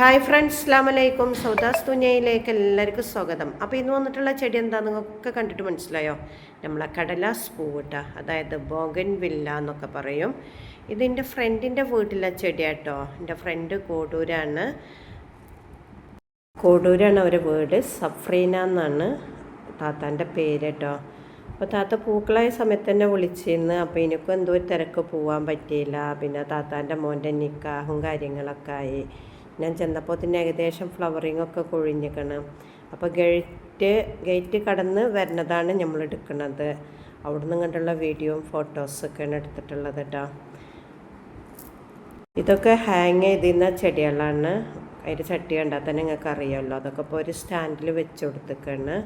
Hi friends അസ്ലാം വലൈക്കും സൗദാസ് തുന്നയിലേക്ക് എല്ലാവർക്കും സ്വാഗതം. അപ്പോൾ ഇന്ന് വന്നിട്ടുള്ള ചെടി എന്താ നിങ്ങൾക്കൊക്കെ കണ്ടിട്ട് മനസ്സിലായോ? നമ്മളെ കടലാസ് പൂവിട്ട അതായത് ബോഗൻ വില്ല എന്നൊക്കെ പറയും. ഇതിന്റെ ഫ്രണ്ടിന്റെ വീട്ടിലെ ചെടിയാട്ടോ. എന്റെ ഫ്രണ്ട് കോടൂരാണ്. കോടൂരാണ് അവരുടെ വീട്. സഫ്രീന എന്നാണ് താത്താന്റെ പേര് കേട്ടോ അപ്പോൾ താത്ത പൂക്കളായ സമയത്ത് തന്നെ വിളിച്ചിരുന്നു. അപ്പോൾ ഇനിക്കും എന്തോ ഒരു തിരക്ക് പോകാൻ പറ്റിയില്ല. പിന്നെ താത്താന്റെ മോന്റെ നിക്കാഹും കാര്യങ്ങളൊക്കെ ആയി. ഞാൻ ചെന്നപ്പോൾ തന്നെ ഏകദേശം ഫ്ലവറിങ് ഒക്കെ കൊഴിഞ്ഞിക്കണം. അപ്പോൾ ഗേറ്റ് ഗേറ്റ് കടന്ന് വരുന്നതാണ് നമ്മൾ എടുക്കുന്നത് അവിടുന്ന് കണ്ടുള്ള വീഡിയോയും ഫോട്ടോസൊക്കെയാണ് എടുത്തിട്ടുള്ളത് കേട്ടോ ഇതൊക്കെ ഹാങ് ചെയ്തിരുന്ന ചെടികളാണ്. അതിന്റെ ചട്ടി കണ്ടാൽ തന്നെ നിങ്ങൾക്ക് അറിയാമല്ലോ അതൊക്കെ ഇപ്പോൾ ഒരു സ്റ്റാൻഡിൽ വെച്ച് കൊടുത്തേക്കാണ്.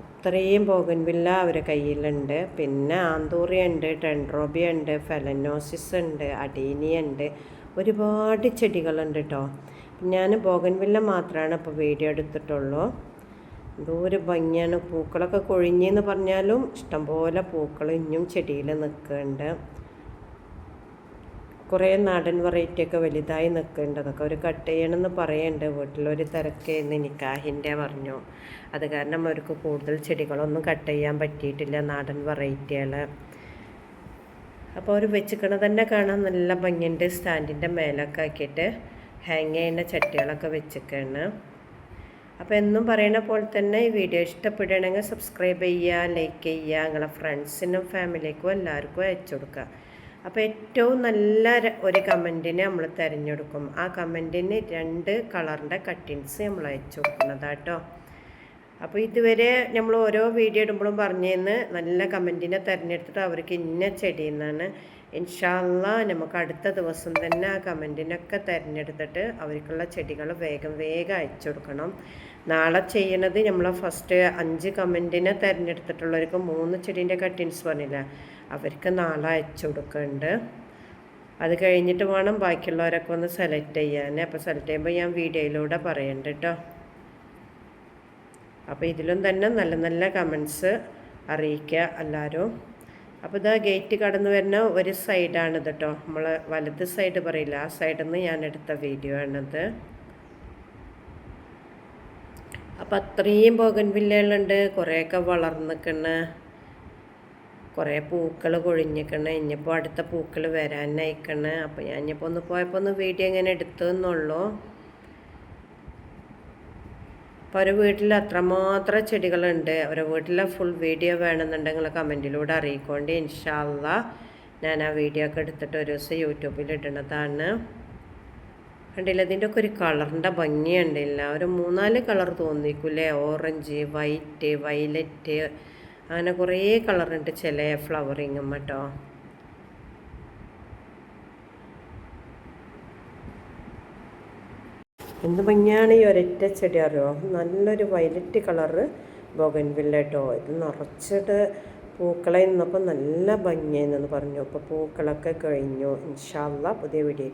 അത്രയും ബോഗൻവില്ല അവരെ കയ്യിലുണ്ട്. പിന്നെ ആന്തൂറി ഉണ്ട് ടെൻഡ്രോബിയ ഉണ്ട് ഫെലനോസിസ് ഉണ്ട് അഡീനി ഉണ്ട്. ഒരുപാട് ചെടികളുണ്ട് കേട്ടോ ഞാൻ ബോഗൻവില്ല മാത്രമാണ് ഇപ്പോൾ വീഡിയോ എടുത്തിട്ടുള്ളൂ. എന്തോ ഒരു ഭംഗിയാണ്. പൂക്കളൊക്കെ കൊഴിഞ്ഞെന്ന് പറഞ്ഞാലും ഇഷ്ടംപോലെ പൂക്കൾ ഇനിയും ചെടിയിൽ നിൽക്കുന്നുണ്ട്. കുറേ നാടൻ വെറൈറ്റിയൊക്കെ വലുതായി നിൽക്കുന്നുണ്ട്. അതൊക്കെ ഒരു കട്ട് ചെയ്യണമെന്ന് പറയുന്നുണ്ട്. വീട്ടിലൊരു തിരക്കേന്ന് നിക്കാഹിന്റെ പറഞ്ഞു. അത് കാരണം അവർക്ക് കൂടുതൽ ചെടികളൊന്നും കട്ട് ചെയ്യാൻ പറ്റിയിട്ടില്ല നാടൻ വെറൈറ്റികൾ അപ്പോൾ അവർ വെച്ചിക്കണ തന്നെ കാണാൻ നല്ല ഭംഗിയുണ്ട്. സ്റ്റാൻഡിന്റെ മേലൊക്കെ ആക്കിയിട്ട് ഹാങ് ചെയ്യുന്ന ചട്ടികളൊക്കെ വെച്ചിക്കാണ്. അപ്പോൾ എന്നും പറയുന്ന പോലെ തന്നെ ഈ വീഡിയോ ഇഷ്ടപ്പെടുകയാണെങ്കിൽ സബ്സ്ക്രൈബ് ചെയ്യുക ലൈക്ക് ചെയ്യുക നിങ്ങളെ ഫ്രണ്ട്സിനും ഫാമിലിക്കും എല്ലാവർക്കും അയച്ചു കൊടുക്കുക. അപ്പോൾ ഏറ്റവും നല്ല ഒരു കമന്റിനെ നമ്മൾ തിരഞ്ഞെടുക്കും. ആ കമന്റിന് രണ്ട് കളറിന്റെ കട്ടിങ്സ് നമ്മൾ അയച്ചു കൊടുക്കുന്നതാട്ടോ. അപ്പോൾ ഇതുവരെ നമ്മൾ ഓരോ വീഡിയോ ഇടുമ്പോഴും പറഞ്ഞു നല്ല കമന്റിനെ തിരഞ്ഞെടുത്തിട്ട് അവർക്ക് ഇന്ന ചെടിയിൽ എന്നാണ്. ഇൻഷാല്ല നമുക്ക് അടുത്ത ദിവസം തന്നെ ആ കമന്റിനൊക്കെ തിരഞ്ഞെടുത്തിട്ട് അവർക്കുള്ള ചെടികൾ വേഗം വേഗം അയച്ചു കൊടുക്കണം. നാളെ ചെയ്യണത് നമ്മൾ ഫസ്റ്റ് അഞ്ച് കമന്റിനെ തിരഞ്ഞെടുത്തിട്ടുള്ളവർക്ക് മൂന്ന് ചെടീന്റെ കട്ടിങ്സ് പറഞ്ഞില്ല അവർക്ക് നാളെ അയച്ചു കൊടുക്കുന്നുണ്ട് അത് കഴിഞ്ഞിട്ട് വേണം ബാക്കിയുള്ളവരൊക്കെ ഒന്ന് സെലക്ട് ചെയ്യാൻ. അപ്പോൾ സെലക്ട് ചെയ്യുമ്പോൾ ഞാൻ വീഡിയോയിലൂടെ പറയണ്ട കേട്ടോ അപ്പോൾ ഇതിലും തന്നെ നല്ല നല്ല കമൻസ് അറിയിക്കുക എല്ലാവരും. അപ്പോൾ ഇതാ ഗേറ്റ് കടന്നു വരുന്ന ഒരു സൈഡാണ് ഇത് കേട്ടോ നമ്മൾ വലത് സൈഡ് പറയില്ല ആ സൈഡിൽ നിന്ന് ഞാൻ എടുത്ത വീഡിയോ ആണിത്. അപ്പം അത്രയും പോകൻ വില്ലകളുണ്ട്. കുറേയൊക്കെ വളർന്നിക്കണ് കുറേ പൂക്കൾ കൊഴിഞ്ഞിക്കണ്. ഇനിയിപ്പോൾ അടുത്ത പൂക്കൾ വരാനായിക്കണ. അപ്പോൾ ഞാൻ ഇനിയിപ്പോൾ ഒന്ന് പോയപ്പോൾ ഒന്ന് വീഡിയോ ഇങ്ങനെ എടുത്തു എന്നുള്ളൂ അപ്പോൾ ഒരു വീട്ടിൽ അത്രമാത്രം ചെടികളുണ്ട്. അവരുടെ വീട്ടിലെ ഫുൾ വീഡിയോ വേണമെന്നുണ്ടെങ്കിൽ കമന്റിലൂടെ അറിയിക്കൊണ്ട്. ഇൻഷാല്ല ഞാൻ ആ വീഡിയോ ഒക്കെ എടുത്തിട്ട് ഒരു ദിവസം യൂട്യൂബിൽ ഇടുന്നതാണ് കണ്ടില്ല? ഇതിന്റെ ഒക്കെ ഒരു കളറിന്റെ ഭംഗിയുണ്ടില്ല ഒരു മൂന്നാൽ കളർ തോന്നിക്കൂലേ? ഓറഞ്ച് വൈറ്റ് വയലറ്റ് അങ്ങനെ കുറേ കളറുണ്ട് ചില ഫ്ലവറിങ്ങും കേട്ടോ. എന്ത് ഭംഗിയാണ് ഈ ഒരൊറ്റ ചെടി അറിയോ? നല്ലൊരു വയലറ്റ് കളറ് ബോഗൻവില്ല കേട്ടോ ഇത് നിറച്ചിട്ട് പൂക്കളെ നിന്നപ്പോൾ നല്ല ഭംഗിയായിരുന്നു പറഞ്ഞു. അപ്പോൾ പൂക്കളൊക്കെ കഴിഞ്ഞു. ഇൻഷാല്ല പുതിയ വീഡിയോ